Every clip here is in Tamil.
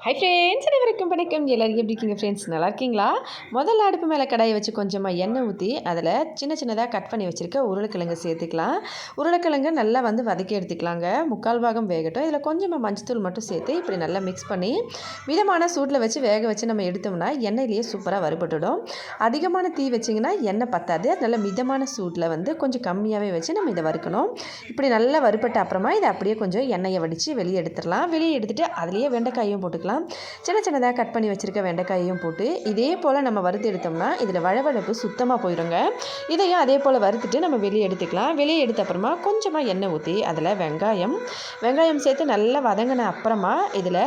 ஹை ஃப்ரெண்ட்ஸ் அனைவருக்கும் வணக்கம். எல்லோரும் எப்படி இருக்கீங்க ஃப்ரெண்ட்ஸ் நல்லா இருக்கீங்களா? முதல்ல அடுப்பு மேலே கடாயை வச்சு கொஞ்சமாக எண்ணெய் ஊற்றி அதில் சின்ன சின்னதாக கட் பண்ணி வச்சுருக்க உருளைக்கிழங்கு சேர்த்துக்கலாம். உருளைக்கிழங்கு நல்லா வந்து வதக்கி எடுத்துக்கலாங்க. முக்கால் பாகம் வேகட்டும். இதில் கொஞ்சமாக மஞ்சத்தூள் மட்டும் சேர்த்து இப்படி நல்லா மிக்ஸ் பண்ணி மிதமான சூட்டில் வச்சு வேக வச்சு நம்ம எடுத்தோம்னா எண்ணெயிலேயே சூப்பராக வறுபட்டுடும். அதிகமான தீ வச்சிங்கன்னா எண்ணெய் பத்தாது. நல்ல மிதமான சூட்டில் வந்து கொஞ்சம் கம்மியாகவே வச்சு நம்ம இதை வறுக்கணும். இப்படி நல்லா வறுப்பட்ட அப்புறமா இதை அப்படியே கொஞ்சம் எண்ணெயை வடித்து வெளியே எடுத்துடலாம். வெளியே எடுத்துகிட்டு அதுலேயே வெண்டைக்காயும் போட்டுக்கலாம் சின்ன சின்னதாக கட் பண்ணி வச்சுருக்க வெண்டைக்காயையும் போட்டு இதே போல் நம்ம வறுத்து எடுத்தோம்னா இதில் வழவழப்பு சுத்தமாக போயிடுங்க இதையும் அதே போல் வறுத்துட்டு நம்ம வெளியே எடுத்துக்கலாம். வெளியே எடுத்த அப்புறமா கொஞ்சமாக எண்ணெய் ஊற்றி அதில் வெங்காயம் வெங்காயம் சேர்த்து நல்லா வதங்கின அப்புறமா இதில்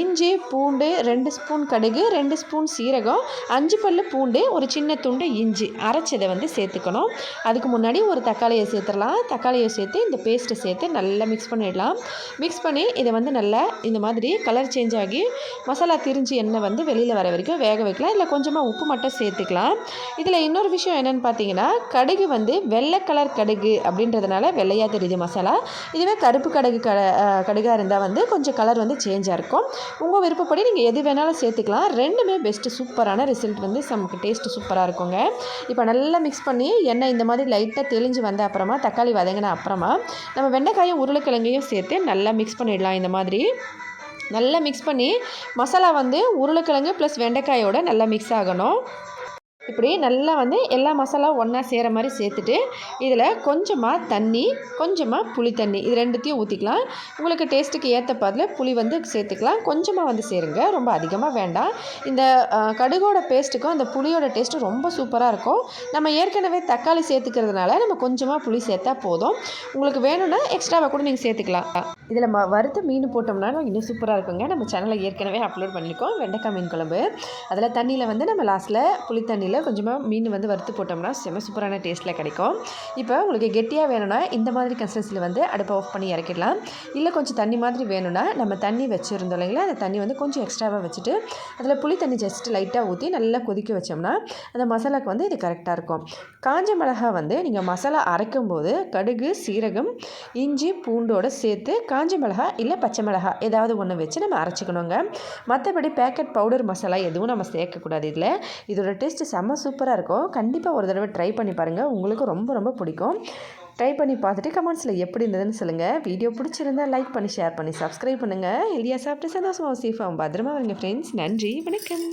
இஞ்சி பூண்டு ரெண்டு ஸ்பூன் கடுகு ரெண்டு ஸ்பூன் சீரகம் அஞ்சு பல்லு பூண்டு ஒரு சின்ன துண்டு இஞ்சி அரைச்சதை வந்து சேர்த்துக்கணும். அதுக்கு முன்னாடி ஒரு தக்காளியை சேர்த்துடலாம். தக்காளியை சேர்த்து இந்த பேஸ்ட்டை சேர்த்து நல்லா மிக்ஸ் பண்ணிடலாம். மிக்ஸ் பண்ணி இதை வந்து நல்லா இந்த மாதிரி கலர் சேஞ்ச் ஆகி மசாலா திரிஞ்சு எண்ணெய் வந்து வெளியில் வர வரைக்கும் வேக வைக்கலாம். இல்லை கொஞ்சமாக உப்பு மட்டும் சேர்த்துக்கலாம். இதில் இன்னொரு விஷயம் என்னென்னு பார்த்தீங்கன்னா கடுகு வந்து வெள்ளை கலர் கடுகு அப்படின்றதுனால வெள்ளையாக தெரியுது மசாலா. இதுவே கருப்பு கடுகு க கடுகாக இருந்தால் வந்து கொஞ்சம் கலர் வந்து சேஞ்சாக இருக்கும். உங்கள் விருப்பப்படி நீங்கள் எது வேணாலும் சேர்த்துக்கலாம். ரெண்டுமே பெஸ்ட்டு சூப்பரான ரிசல்ட் வந்து நமக்கு டேஸ்ட்டு சூப்பராக இருக்குங்க. இப்போ நல்லா மிக்ஸ் பண்ணி எண்ணெய் இந்த மாதிரி லைட்டாக தெளிஞ்சு வந்த அப்புறமா தக்காளி வதங்கின அப்புறமா நம்ம வெண்டைக்காயும் உருளைக்கிழங்கையும் சேர்த்து நல்லா மிக்ஸ் பண்ணிடலாம் இந்த மாதிரி. நல்லா மிக்ஸ் பண்ணி மசாலா வந்து உருளைக்கிழங்கு ப்ளஸ் வெண்டைக்காயோட நல்லா மிக்ஸ் ஆகணும். இப்படி நல்லா வந்து எல்லா மசாலாவும் ஒன்றா சேர மாதிரி சேர்த்துட்டு இதில் கொஞ்சமாக தண்ணி கொஞ்சமாக புளி தண்ணி இது ரெண்டுத்தையும் ஊற்றிக்கலாம் உங்களுக்கு டேஸ்ட்டுக்கு ஏற்ற பாதில் புளி வந்து சேர்த்துக்கலாம். கொஞ்சமாக வந்து சேருங்க. ரொம்ப அதிகமாக வேண்டாம். இந்த கடுகோட பேஸ்ட்டுக்கும் அந்த புளியோட டேஸ்ட்டு ரொம்ப சூப்பராக இருக்கும். நம்ம ஏற்கனவே தக்காளி சேர்த்துக்கிறதுனால நம்ம கொஞ்சமாக புளி சேர்த்தா போதும். உங்களுக்கு வேணும்னா எக்ஸ்ட்ராவாக கூட நீங்கள் சேர்த்துக்கலாம். இதில் ம வறுத்து மீன் போட்டோம்னா இன்னும் சூப்பராக இருக்குங்க. நம்ம சேனலில் ஏற்கனவே அப்லோட் பண்ணியிருக்கோம். வெண்டைக்காய் மீன் குழம்பு. அதில் தண்ணியில் வந்து நம்ம லாஸ்ட்டில் புளி தண்ணியில் கொஞ்சமாக மீன் வந்து வறுத்து போட்டோம்னா செம்ம சூப்பரான டேஸ்ட்டில் கிடைக்கும். இப்போ உங்களுக்கு கெட்டியாக வேணும்னா இந்த மாதிரி கன்சிஸ்டன்சியில் வந்து அடுப்பை ஆஃப் பண்ணி இறக்கிடலாம். இல்லை கொஞ்சம் தண்ணி மாதிரி வேணும்னா நம்ம தண்ணி வச்சுருந்தோம் இல்லைங்களா அந்த தண்ணி வந்து கொஞ்சம் எக்ஸ்ட்ராவாக வச்சுட்டு அதில் புளி தண்ணி ஜஸ்ட்டு லைட்டாக ஊற்றி நல்லா கொதிக்க வச்சோம்னா அந்த மசாலாவுக்கு வந்து இது கரெக்டாக இருக்கும். காஞ்ச மிளகா வந்து நீங்கள் மசாலா அரைக்கும் போது கடுகு சீரகம் இஞ்சி பூண்டோடு சேர்த்து கா காஞ்ச மிளகா இல்லை பச்சை மிளகா ஏதாவது ஒன்று வச்சு நம்ம அரைச்சிக்கணுங்க. மற்றபடி பேக்கெட் பவுடர் மசாலா எதுவும் நம்ம சேர்க்கக்கூடாது இதில். இதோட டேஸ்ட் செம்ம சூப்பராக இருக்கும். கண்டிப்பாக ஒரு தடவை ட்ரை பண்ணி பாருங்கள் உங்களுக்கு ரொம்ப ரொம்ப பிடிக்கும். ட்ரை பண்ணி பார்த்துட்டு கமெண்ட்ஸில் எப்படி இருந்ததுன்னு சொல்லுங்கள் வீடியோ பிடிச்சிருந்தா லைக் பண்ணி ஷேர் பண்ணி சப்ஸ்கிரைப் பண்ணுங்கள் ஹெல்தியாக சாப்பிட்டு சந்தோஷமாக சேஃபாக பத்திரமா வருங்க ஃப்ரெண்ட்ஸ் நன்றி வணக்கம்.